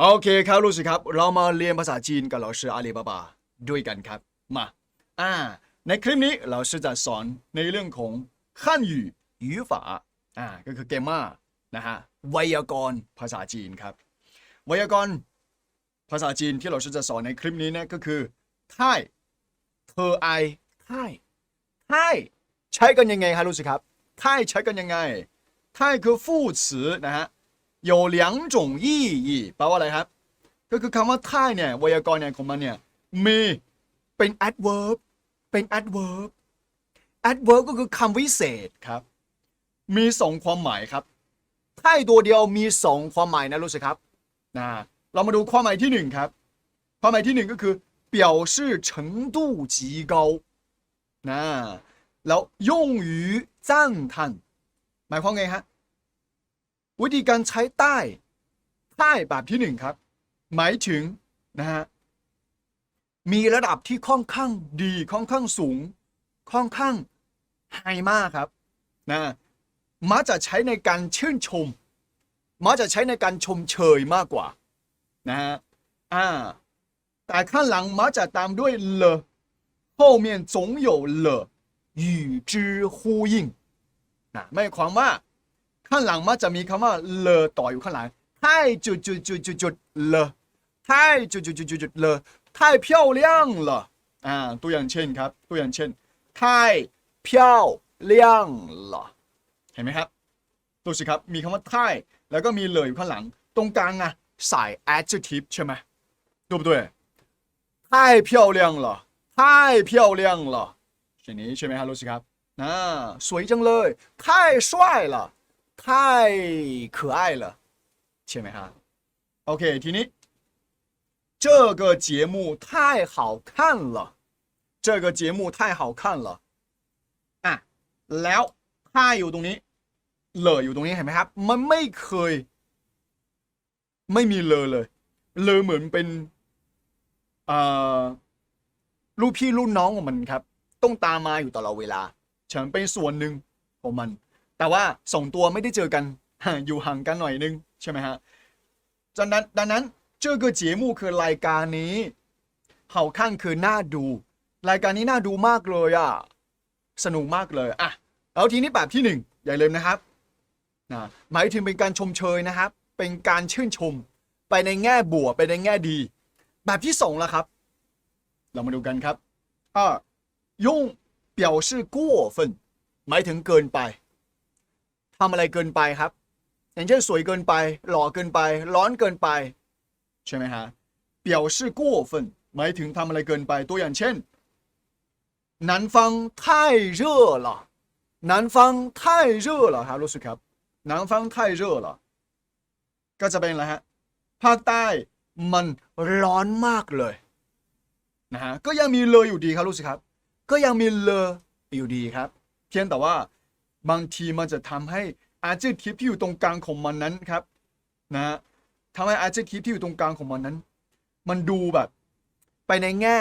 โอเคครับลูกศิษย์ครับ เรามาเรียนภาษาจีนกับเราชื่ออาลีบาบาด้วยกันครับ มาอ่าในคลิปนี้เราจะสอนในเรื่องของขั้นอยู่ยูฝาอ่าก็คือเกมมานะฮะไวยากรณ์ภาษาจีนครับ ไวยากรณ์ภาษาจีนที่เราจะสอนในคลิปนี้นะก็คือไท่ายเธอไอทไทใช้กันยังไงครับลูกศิษย์ครับไทใช้กันยังไงไทคือฟู่สือนะฮะ 有两种意义แปลว่าอะไรครับ ก็คือคำว่าท่ายเนี่ยไวยากรณ์เนี่ยของมันเนี่ยมีเป็น adverb เป็น adverb adverb ก็คือคำวิเศษครับ มีสองความหมายครับท่ายตัวเดียวมีสองความหมายนะรู้สึกครับนะเรามาดูความหมายที่หนึ่งครับ ความหมายที่หนึ่งก็คือ表示程度极高นะแล้ว用于赞叹หมายความไงฮะ วิธีการใช้ใต้ ใต้แบบที่หนึ่งครับ หมายถึงนะฮะ มีระดับที่ค่อนข้างดีค่อนข้างสูง ค่อนข้างไฮมากครับนะมักจะใช้ในการชื่นชมมักจะใช้ในการชมเชยมากกว่านะฮะอ่าแต่ข้างหลังมักจะตามด้วย了后面总有了与之呼应นะไม่ความว่า ข้างหลังมักจะมีคำว่าเลอต่ออยู่ข้างหลัง太จุดจุดจุดจุดจุดเลอ太จุดจุดจุดจุดจุดเลอ太漂亮了อ่าตัวอย่างเช่นครับ ตัวอย่างเช่น太漂亮了เห็นไหมครับดูสิครับมีคำว่า太แล้วก็มีเลยอยู่ข้างหลัง ตรงกลางอะใส่ adjective ใช่ไหม对不对太漂亮了太漂亮了อย่างนี้ใช่ไหมครับรู้สิครับอ่าสวยจังเลย太帅了 太可爱了ใช่ไหมฮะโอเค ทีนี้这个节目太好看了这个节目太好看了อ่ะแล้วถ้าอยู่ตรงนี้เหลออยู่ตรงนี้เห็นไหมครับ มันไม่เคย ไม่มีเลอเลย เลอเหมือนเป็นอ่าลูกพี่ลูกน้องของมันครับ ต้องตามมาอยู่ตลอดเวลาฉันเป็นส่วนหนึ่งของมัน แต่ว่าสองตัวไม่ได้เจอกัน อยู่ห่างกันหน่อยนึงใช่ไหมฮะดังนั้นดังนั้นเจอ个节目คือรายการนี้เห่าข้างคือน่าดู รายการนี้น่าดูมากเลยอ่ะ สนุกมากเลยอ่ะแล้วทีนี้แบบที่หนึ่งอย่าลืมนะครับนะหมายถึงเป็นการชมเชยนะครับ เป็นการชื่นชม ไปในแง่บวกไปในแง่ดี แบบที่สองละครับ เรามาดูกันครับอ่า用表示过分หมายถึงเกินไป ทำอะไรเกินไปครับ อย่างเช่นสวยเกินไป หล่อเกินไป ร้อนเกินไป ใช่ไหมฮะ表示过分หมายถึงทำอะไรเกินไป ตัวอย่างเช่น南方太热了南方太热了ครับรู้สึกครับ南方太热了ก็จะเป็นอะไรฮะภาคใต้มันร้อนมากเลยนะฮะก็ยังมีเลยอยู่ดีครับรู้สึกครับ ก็ยังมีเลออยู่ดีครับ เพียงแต่ว่า บางทีมันจะทำให้ adjective ที่อยู่ตรงกลางของมันนั้นครับนะฮะทำให้ adjective ที่อยู่ตรงกลางของมันนั้น มันดูแบบ ไปในแง่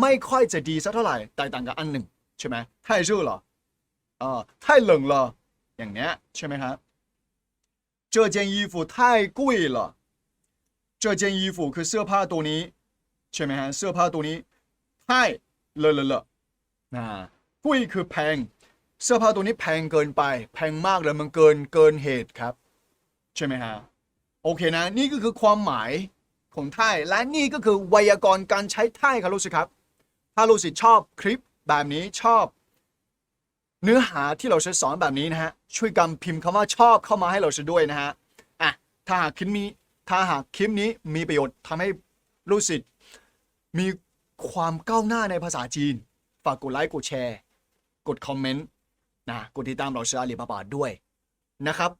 ไม่ค่อยจะดีสักเท่าไหร่แตกต่างกับอันหนึ่งใช่ไหม太热了อ่า太冷了อย่างเนี้ยใช่ไหมครับ这件衣服太贵了这件衣服คือเสื้อผ้าตัวนี้ ใช่ไหมฮะเสื้อผ้าตัวนี้太เลอะเลอะเลอะนะกุ้ยคือแพง เสื้อผ้าตัวนี้แพงเกินไป แพงมากเลยมันเกินเกินเหตุครับ ใช่ไหมฮะโอเคนะ นี่ก็คือความหมายของไทยและนี่ก็คือไวยากรณ์การใช้ไทยครับลูกศิษย์ครับ ถ้าลูกศิษย์ชอบคลิปแบบนี้ชอบ เนื้อหาที่เราจะสอนแบบนี้นะฮะช่วยกันพิมพ์คำว่าชอบเข้ามาให้เราด้วยนะฮะอะถ้าหากคลิปนี้ถ้าหากคลิปนี้มีประโยชน์ทำให้ลูกศิษย์มีความก้าวหน้าในภาษาจีน ฝากกดไลค์กดแชร์ กดคอมเมนต์ นะกดติดตามเราเชื่ออาลีบาบาด้วยนะครับ